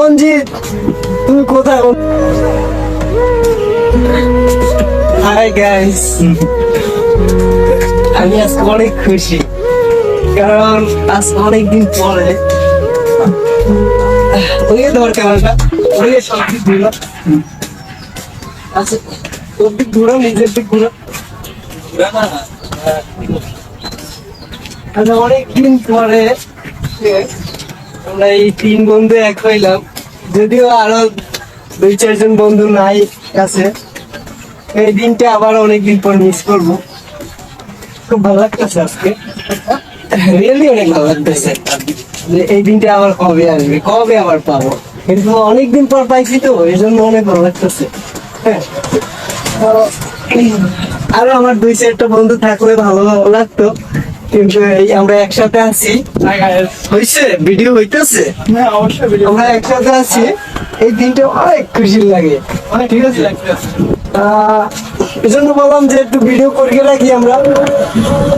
রঞ্জিত, তুমি কোথায়? Hi guys আমি আজকে অনেক খুশি, কারণ আজ অনেকদিন পরে ওদিকে ধর ক্যামেরাটা ওদিকে সব দিক ঘুরো আচ্ছা তোর দিক ঘুরো, নিজের দিক ঘুরো। আচ্ছা অনেকদিন পরে আমরা এই তিন বন্ধু এক হইলাম। যদিও আরও দুই, চারজন বন্ধু নাই কাছে। এই দিনটা আবার অনেকদিন পর মিস করব। খুব ভালো লাগতেছে আজকে। রিয়েলি অনেক ভালো লাগতেছে। যে এই দিনটা আবার কবে আসবে? কবে আবার পাবো? কিন্তু অনেকদিন পর পাইছি তো, এই জন্য অনেক ভালো লাগতেছে। হ্যাঁ। আরও আমার দুই, চারটা বন্ধু থাকলে ভালো লাগতো। কিন্তু এই আমরা একসাথে আছি। হয়েছে? ভিডিও হইতেছে? আমরা একসাথে আছি। এই দিনটা অনেক খুশি লাগে। ঠিক আছে? এই জন্য বললাম যে একটু ভিডিও করিয়ে রাখি আমরা।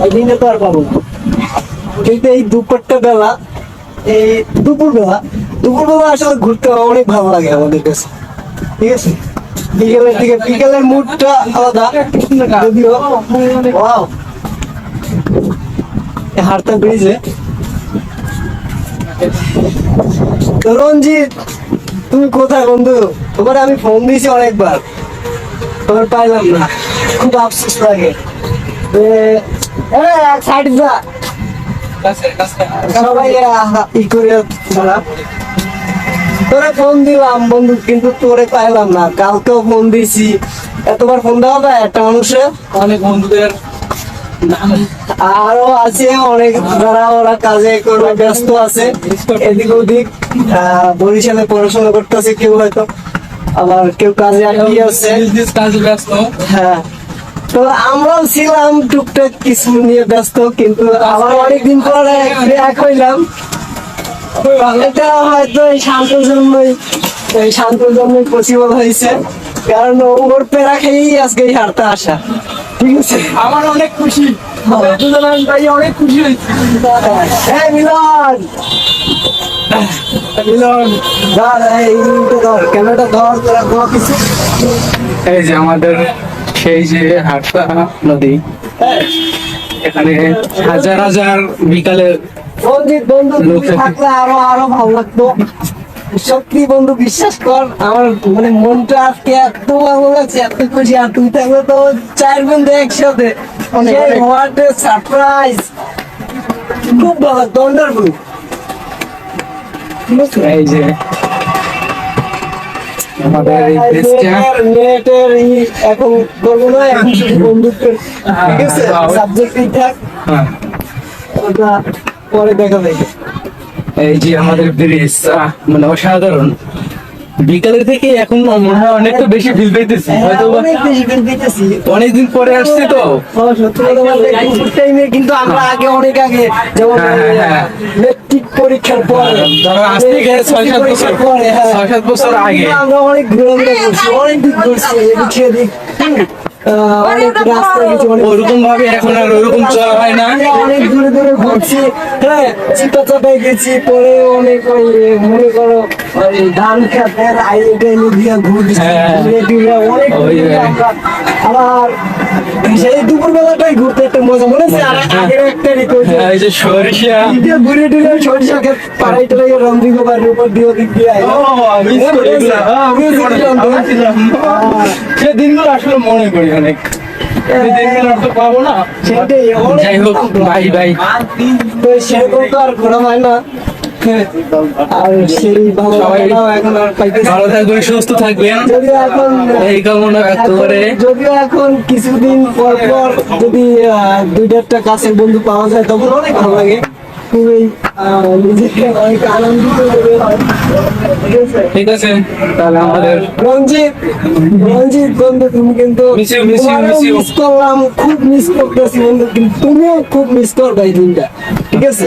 এই দিনটা তো আর পাবো না। কিন্তু এই দুপুরটা বেলা এই দুপুর বেলা দুপুর বেলা আসলে ঘুরতে অনেক ভালো লাগে আমাদের কাছে। ঠিক আছে? বিকেলের দিকে বিকেলের মুডটা আলাদা। যদিও রঞ্জিত, তুমি কোথায় বন্ধু? তোমার আমি ফোন দিয়েছি অনেকবার। তোমার পাইলাম না। খুব আফসোস লাগে। তোরে দিলাম বন্ধু, কিন্তু তোরে পাইলাম না। কালকেও ফোন দিছি এতবার ফোন দেওয়া যায় একটা মানুষের? অনেক বন্ধুদের আরও আছে অনেক যারা ওরা কাজে করবে ব্যস্ত আছে। এদিক ওদিক বরিশালে পড়াশোনা করতেছে কেউ হয়তো আবার কেউ কাজে আটকে আছে। কাজে ব্যস্ত। হ্যাঁ। তো আমরাও ছিলাম টুকটাক কিছু নিয়ে ব্যস্ত কিন্তু আবার অনেকদিন পরে এক হইলাম। এটা হয়তো এই শান্তর জন্যই এই শান্তর জন্যই পসিবল হয়েছে। কারণ ওর পেরা খেয়েই আজকে এই হারতে আসা। ঠিক আছে? আমার অনেক খুশি। ভাই অনেক খুশি হয়েছি। এই মিলন! মিলন! ধর এই ধর ক্যামেরাটা ধর তোরা কিছু। এই যে আমাদের সেই যে হাটটা নদী এখানে হাজার হাজার বিকালে লোক থাকলে আরও আরও ভালো লাগতো। সত্যি বন্ধু বিশ্বাস কর আমার মানে মনটা আজকে এত ভালো লাগছে এত খুশি। আর তুই থাকলে তো চার বন্ধু একসাথে। What surprise. খুব ভালো লাগতো ওয়ান্ডারফুল এই যে আমাদের এই দেশটা। নেটের এখন করব না এখন শুধু বন্ধুত্বের ঠিক আছে? হ্যাঁ। সাবজেক্টই থাক। হ্যাঁ, ওটা পরে দেখা যাবে এই যে আমাদের ব্রিজ মানে অসাধারণ। বিকালের থেকে এখন মনে হয় অনেকটা বেশি ফিল পাইতেছি হয়তো পেতেছি অনেকদিন পরে আসছে তো। কোভিড টাইমে কিন্তু আমরা আগে অনেক আগে যেমন হ্যাঁ, হ্যাঁ, হ্যাঁ। মেট্রিক পরীক্ষার পরে ধরো আজ থেকে ছয় সাত বছর। পরে হ্যাঁ। ছয় সাত বছর আগে। আমরা অনেক ঘোরাঘুরি করছি অনেক দিক ঘুরছি এদিক সেদিক ওরকম ভাবে এখন আর ওরকম চলা হয় না। অনেক দূরে দূরে ঘুরছি। হ্যাঁ চিপা চাপায় গেছি পরে অনেক ওই মনে করো ওই ধান খেতের আইলে দিয়ে ঘুরছি হ্যাঁ। আবার সেই ঘুরতে একটা মজা মনে আছে? আর আগের একটা হ্যাঁ, এই যে সরিষা। ঘুরে টুরে সরিষা পাড়াই টাড়াই রন্দি গোবার উপর দিয়ে ওদিক দিয়ে আইলো। মিস করি এগুলো। হ্যাঁ, আমি ছিলাম। সে দিনগুলো আসলে মনে করি অনেক। পাবো না। যাই হোক ভাই ভাই তো সেরকম তো আর ঘোরা হয় না। আর সেই ভালো সবাই লাগাটাও এখন ভালো থাকবেন সুস্থ থাকবেন। এই কামনা ব্যক্ত করে। যদিও এখন কিছুদিন পর পর যদি দুই চারটা কাছের বন্ধু পাওয়া যায় তখন অনেক ভালো লাগে। খুবই নিজেকে অনেক আনন্দিত মনে হয়। ঠিক আছে? তাহলে আমাদের রঞ্জিত রঞ্জিত বন্ধু তুমি কিন্তু. মিস করলাম খুব মিস করতেছি বন্ধু কিন্তু তুমিও খুব মিস করবে এই দিনটা। ঠিক আছে?